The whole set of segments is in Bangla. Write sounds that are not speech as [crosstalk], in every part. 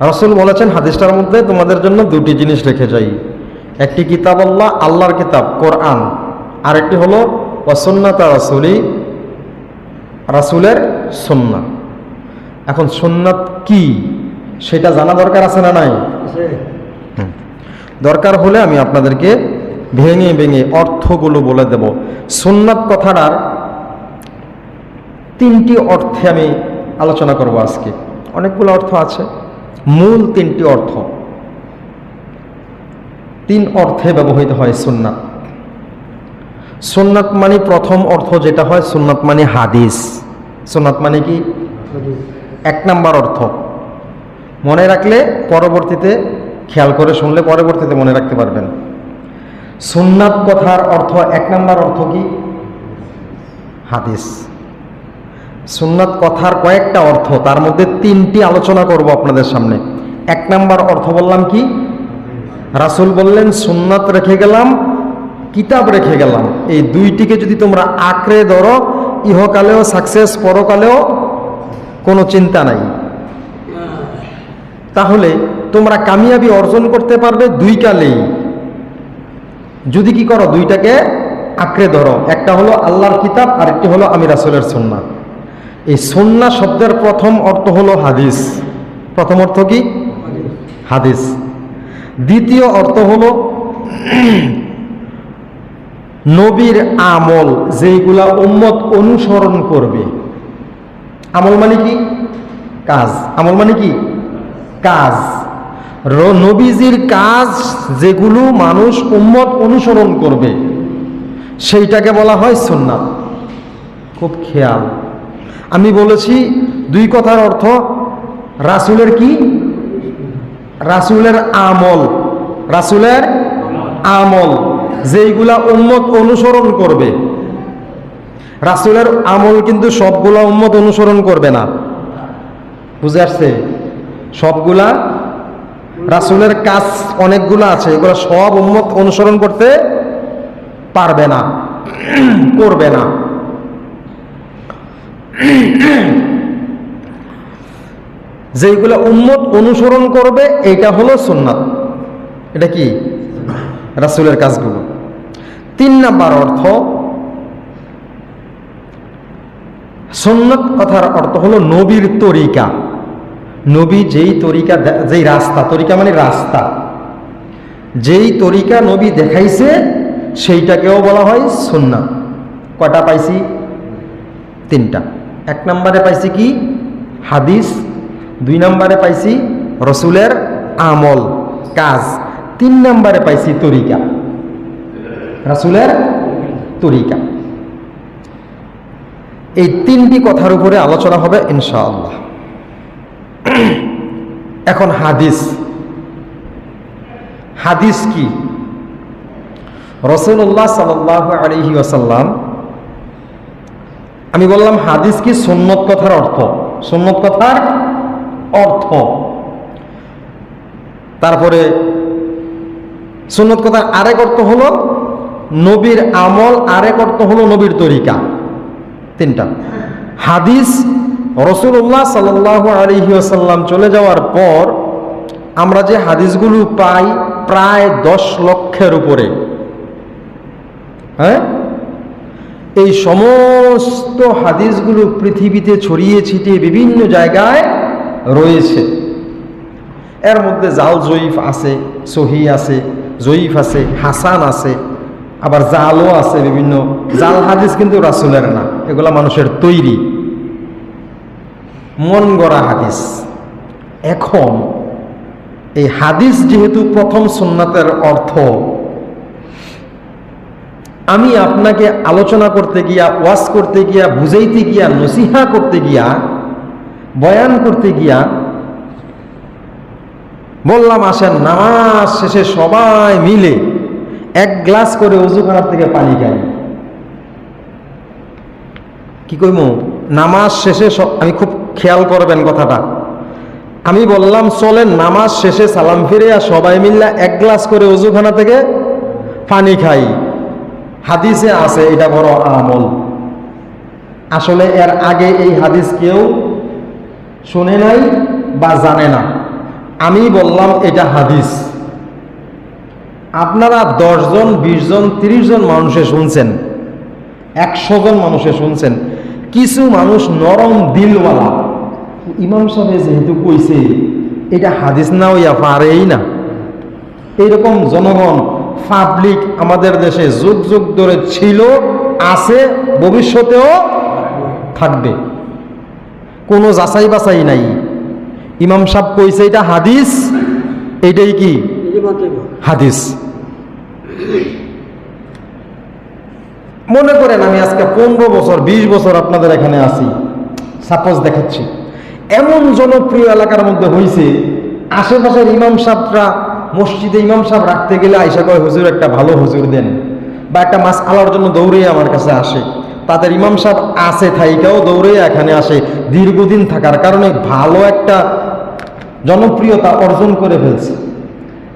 রসুল বলেছেন, হাদিসটার মধ্যে তোমাদের জন্য দুটি জিনিস রেখে যাই। একটি কিতাব আল্লাহ, আল্লাহর কিতাব, কোরআন। আরেকটি হলো ওয়াসন্নাতা রাসুলি, রাসুলের সন্না এখন সুন্নাত কি? সেটা জানা দরকার আছে না নাই? দরকার হলে আমি আপনাদেরকে ভেঙে ভেঙে অর্থগুলো বলে দেব। সুন্নাত কথাটার তিনটি অর্থে আমি আলোচনা করব আজকে। অনেকগুলো অর্থ আছে। মূল তিনটি অর্থ। তিন অর্থে ব্যবহৃত হয় সুন্নাত। সুন্নাত মানে প্রথম অর্থ যেটা হয়, সুন্নাত মানে হাদিস। সুন্নাত মানে কি? এক নাম্বার অর্থ। মনে রাখলে পরবর্তীতে খেয়াল করে শুনলে পরবর্তীতে মনে রাখতে পারবেন। সুন্নাত কথার অর্থ, এক নাম্বার অর্থ কি? হাদিস। সুন্নাত কথার কয়েকটা অর্থ, তার মধ্যে তিনটি আলোচনা করব আপনাদের সামনে। এক নাম্বার অর্থ বললাম কি? রাসুল বললেন, সুন্নাত রেখে গেলাম, কিতাব রেখে গেলাম। এই দুইটিকে যদি তোমরা আঁকড়ে ধরো, ইহকালেও সাকসেস পরকালেও কোনো চিন্তা নাই। তাহলে তোমরা কামিয়াবি অর্জন করতে পারবে দুই কালেই যদি কি করো, দুইটাকে আঁকড়ে ধরো। একটা হলো আল্লাহর কিতাব আর একটি হলো আমি রাসুলের সন্না এই সন্না শব্দের প্রথম অর্থ হলো হাদিস। প্রথম অর্থ কি? হাদিস। দ্বিতীয় অর্থ হলো [clears throat] নবীর আমল, যেইগুলা উম্মত অনুসরণ করবে। আমল মানে কি? কাজ। আমল মানে কি? কাজ। নবীজির কাজ যেগুলো মানুষ উম্মত অনুসরণ করবে, সেইটাকে বলা হয় সুন্নাত খুব খেয়াল। আমি বলেছি দুই কথার অর্থ, রাসুলের কি? রাসুলের আমল। রাসুলের আমল। যেইগুলা উম্মত অনুসরণ করবে। রাসুলের আমল কিন্তু সবগুলা উম্মত অনুসরণ করবে না। বুঝে আসছে? সবগুলা রাসুলের কাজ অনেকগুলো আছে, এগুলো সব উম্মত অনুসরণ করতে পারবে না, [clears throat] করবে না। [clears throat] যেইগুলো উম্মত অনুসরণ করবে, এইটা হলো সুন্নাত। এটা কি? রাসুলের কাজগুলো। তিন নাম্বার অর্থ, সুন্নত কথার অর্থ হলো নবীর তরিকা। নবী যেই তরিকা যেই রাস্তা, তরিকা মানে রাস্তা। যেই তরিকা নবী দেখাইছে, সেইটাকেও বলা হয় সুন্নাত। কয়টা পাইছি? তিনটা। এক নম্বরে পাইছি কি? হাদিস। দুই নম্বরে পাইছি রসুলের আমল, কাজ। তিন নম্বরে পাইছি তরিকা। রাসুলের তরিকা। এই তিনটি কথার উপরে আলোচনা হবে ইনশাআল্লাহ। এখন হাদিস। হাদিস কি? রসুল্লাহ সাল্লাহ আলহি আসাল্লাম আমি বললাম, হাদিস কি সুন্নত কথার অর্থ? সুন্নত কথার অর্থ। তারপরে সুন্নত কথার আরেক অর্থ হলো, নবীর আমল আরেক অর্থ হলো নবীর তরিকা। তিনটা। হাদিস রসুল্লাহ সাল্লাহ আলহি আসাল্লাম চলে যাওয়ার পর আমরা যে হাদিসগুলো পাই প্রায় দশ লক্ষের উপরে। হ্যাঁ? এই সমস্ত হাদিসগুলো পৃথিবীতে ছড়িয়ে ছিটিয়ে বিভিন্ন জায়গায় রয়েছে। এর মধ্যে জাল জয়ীফ আছে, সহি আছে, জয়ীফ আছে, হাসান আছে, আবার জালও আছে বিভিন্ন। জাল হাদিস কিন্তু রাসুলের না, এগুলা মানুষের তৈরি। মন গড়া হাদিস। এখন এই হাদিস যেহেতু প্রথম সুন্নাতের অর্থ আপনাকে আলোচনা করতে গিয়া, ওয়াজ করতে গিয়া, বুঝাইতে গিয়া, নসিহা করতে গিয়া, বয়ান করতে গিয়া বললাম আসেন নামাজ শেষে সবাই মিলে এক গ্লাস করে অজুখানার থেকে পানি খাই। কি কইমু? নামাজ শেষে আমি খুব খেয়াল করবেন কথাটা। আমি বললাম, চলেন, নামাজ শেষে সালাম ফিরে আর সবাই মিল্লা এক গ্লাস করে অজুখানা থেকে পানি খাই। হাদিসে আছে, এটা বড় আমল। আসলে এর আগে এই হাদিস কেউ শুনে নাই বা জানে না। আমি বললাম, এটা হাদিস। আপনারা দশজন বিশ জন তিরিশ জন মানুষে শুনছেন একশো জন মানুষে শুনছেন, কিছু মানুষ নরম দিলওয়ালা। ইমাম সাহেব যেহেতু কইছে, এটা হাদিস না হইয়া পারেই না। এইরকম জনগণ পাবলিক আমাদের দেশে যুগ যুগ ধরে ছিল, আছে, ভবিষ্যতেও থাকবে। কোনো যাচাই বাছাই নাই। ইমাম সাহেব কইছে, এটা হাদিস? এইটাই কি? হাদিস। মনে করেন আমি আজকে পনেরো বছর, বিশ বছর আপনাদের এখানে আছি। সাপোজ দেখাচ্ছি। এমন জনপ্রিয় এলাকার মধ্যে হয়েছে আশেপাশের ইমাম সাহেবরা মসজিদে ইমাম সাহেব রাখতে গেলে আইসা কয় হুজুর একটা ভালো হুজুর দেন। বা একটা মাছ আলার জন্য দৌড়ে আমার কাছে আসে। তাদের ইমাম সাহেব আছে থাইকাও দৌড়ে এখানে আসে। দীর্ঘদিন থাকার কারণে ভালো একটা জনপ্রিয়তা অর্জন করে ফেলছে।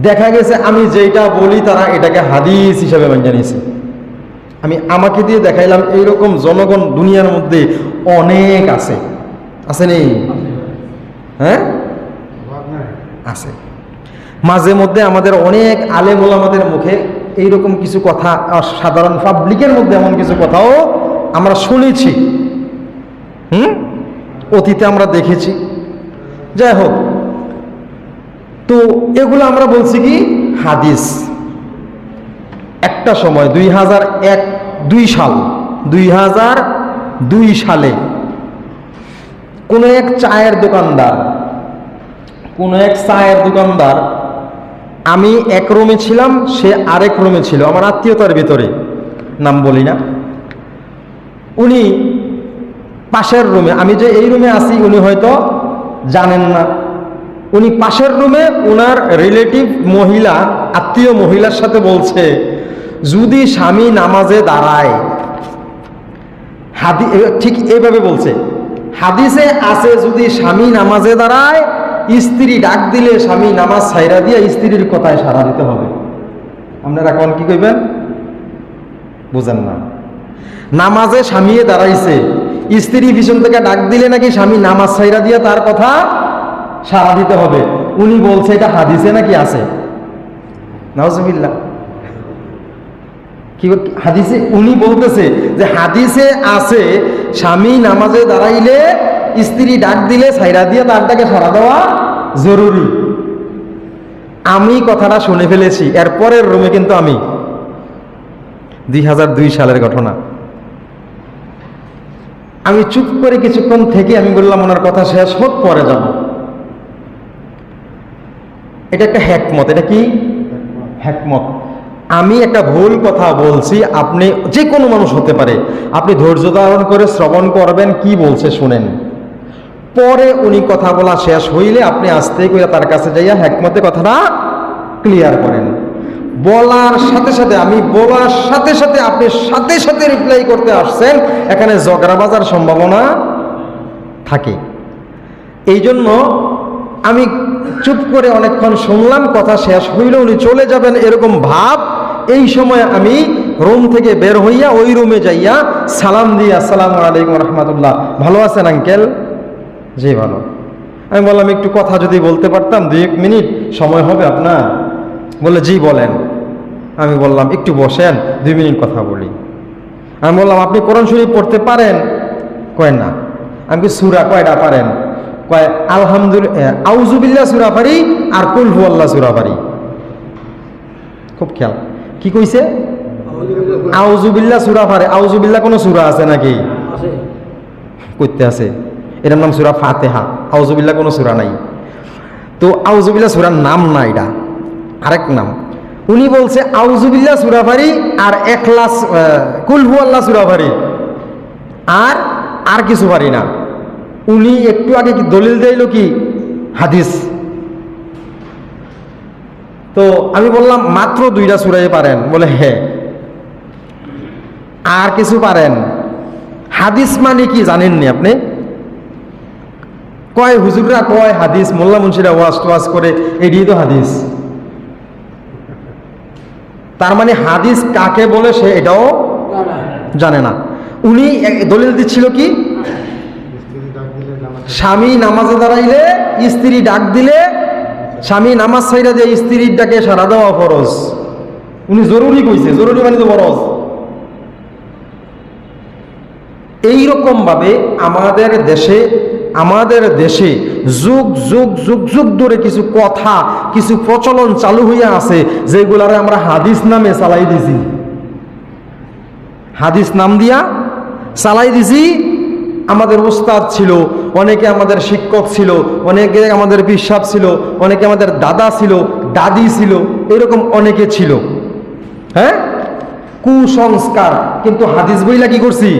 দেখা গেছে আমি যেটা বলি তারা এটাকে হাদিস হিসাবে মেনে নিয়েছে আমি আমাকে দিয়ে দেখাইলাম এইরকম জনগণ দুনিয়ার মধ্যে অনেক আছে। আছে নেই? হ্যাঁ? আছে। মাঝে মধ্যে আমাদের অনেক আলেম ওলামাদের মুখে এইরকম কিছু কথা সাধারণ পাবলিকের মধ্যে এমন কিছু কথাও আমরা শুনেছি। হুম? অতীতে আমরা দেখেছি। যাই হোক, তো এগুলো আমরা বলছি কি? হাদিস। একটা সময়, দুই হাজার এক, দুই সাল, দুই হাজার দুই সালে কোনো এক চায়ের দোকানদার, কোনো এক চায়ের দোকানদার আমি এক রুমে ছিলাম, সে আরেক রুমে ছিল। আমার আত্মীয়তার ভিতরে, নাম বলি না। উনি পাশের রুমে, আমি যে এই রুমে আছি, উনি হয়তো জানেন না। উনি পাশের রুমে ওনার রিলেটিভ মহিলা, আত্মীয় মহিলার সাথে বলছে, যদি স্বামী নামাজে দাঁড়ায়। হাদি ঠিক এইভাবে বলছে, হাদিসে আছে, যদি স্বামী নামাজে দাঁড়ায় স্ত্রী ডাক দিলে স্বামী নামাজ ছাইরা দিয়ে স্ত্রীর কথায় সাড়া দিতে হবে। আপনারা এখন কি কইবেন? বুঝেন না। নামাজে স্বামীয়ে দাঁড়াইছে, স্ত্রী পিছন থেকে ডাক দিলে নাকি স্বামী নামাজ ছাইরা দিয়ে তার কথা সাড়া দিতে হবে। উনি বলছে, এটা হাদিসে নাকি আছে? নাউজুবিল্লাহ। কি হাদিসে উনি বলতেছে যে হাদিসে আছে, স্বামী নামাজে দাঁড়াইলে স্ত্রী ডাক দিলে সাইরা দিয়ে তারটাকে সরা দেওয়া জরুরি। আমি কথাটা শুনে ফেলেছি, এরপরের রুমে কিন্তু আমি। দুই হাজার দুই সালের ঘটনা। আমি চুপ করে কিছুক্ষণ থেকে আমি বললাম, ওনার কথা শেষ হোক, পরে যাব। এটা একটা হ্যাকমত, এটা কি? হ্যাকমত। আমি একটা ভুল কথা বলছি, আপনি যে কোনো মানুষ হতে পারে। আপনি ধৈর্য ধারণ করে শ্রবণ করবেন, কি বলছে শুনেন। পরে উনি কথা বলা শেষ হইলে আপনি আস্তে করে তার কাছে যাইয়া হ্যাকমতে কথাটা ক্লিয়ার করেন। বলার সাথে সাথে, আমি বলার সাথে সাথে আপনি সাথে সাথে রিপ্লাই করতে আসছেন, এখানে ঝগড়া বাজার সম্ভাবনা থাকে। এই জন্য আমি চুপ করে অনেকক্ষণ শুনলাম, কথা শেষ হইল উনি চলে যাবেন এরকম ভাব। এই সময় আমি রুম থেকে বের হইয়া ওই রুমে যাইয়া সালাম দিয়ে, আসসালামু আলাইকুম রহমতুল্লাহ। ভালো আছেন আঙ্কেল? জি ভালো। আমি বললাম একটু কথা যদি বলতে পারতাম দুই এক মিনিট সময় হবে আপনার। বললে জি বলেন। আমি বললাম একটু বসেন দুই মিনিট কথা বলি। আমি বললাম আপনি কোরআন শরীফ পড়তে পারেন? কয় না। আমি কি সুরা কয়টা পারেন? কয় আলহামদুলিল্লাহ আউজুবিল্লাহ সুরা পারি আর কুল হু আল্লাহ সুরা পারি। খুব খেয়াল। কি কইছে? আউজুবিল্লাহ সুরা পারে। আউজুবিল্লাহ কোনো সুরা আছে নাকি? করতে আছে। এটার নাম সুরা ফাতেহা। আউজুবিল্লাহ কোনো সুরা নাই। তো আউজুবিল্লাহ সুরার নাম না এটা। আরেক নাম। উনি বলছে আউজুবিল্লাহ সুরাফারি আর একলাস কুলহু আল্লাহ সুরাফারি আর আর কিছু পারি না। উনি একটু আগে কি দলিল দিল কি? হাদিস। তো আমি বললাম, মাত্র দুইটা সুরাই পারেন। বলে হ্যাঁ। আর কিছু পারেন? হাদিস মানে কি জানেননি আপনি? কয় হুজুররা কয় হাদিস? মোল্লা মুন্সিরা ওয়াজ টোয়াজ করে, এটাই তো হাদিস। তার মানে হাদিস কাকে বলে সে এটাও জানে না। উনি দলিল দিচ্ছিল কি? স্বামী নামাজে দাঁড়াইলে, স্ত্রী ডাক দিলে, স্বামী নামাজ ছাইরা দিয়ে স্ত্রীর ডাকে সারা দেওয়া ফরজ। উনি জরুরি কইছে, জরুরি মানে তো ফরজ। এইরকম ভাবে আমাদের দেশে আমাদের দেশে যুগ যুগ যুগ যুগ ধরে কিছু কথা, কিছু প্রচলন চালু হইয়া আছে, যেগুলারে আমরা হাদিস নামে চালাই দিছি। হাদিস নাম দিয়া চালাই দিছি। আমাদের উস্তাদ ছিল, অনেকে আমাদের শিক্ষক ছিল, অনেকে আমাদের বিশ্বাস ছিল, অনেকে আমাদের দাদা ছিল, দাদি ছিল, এরকম অনেকে ছিল। হ্যাঁ? কুসংস্কার। কিন্তু হাদিস বইলা কি করছি?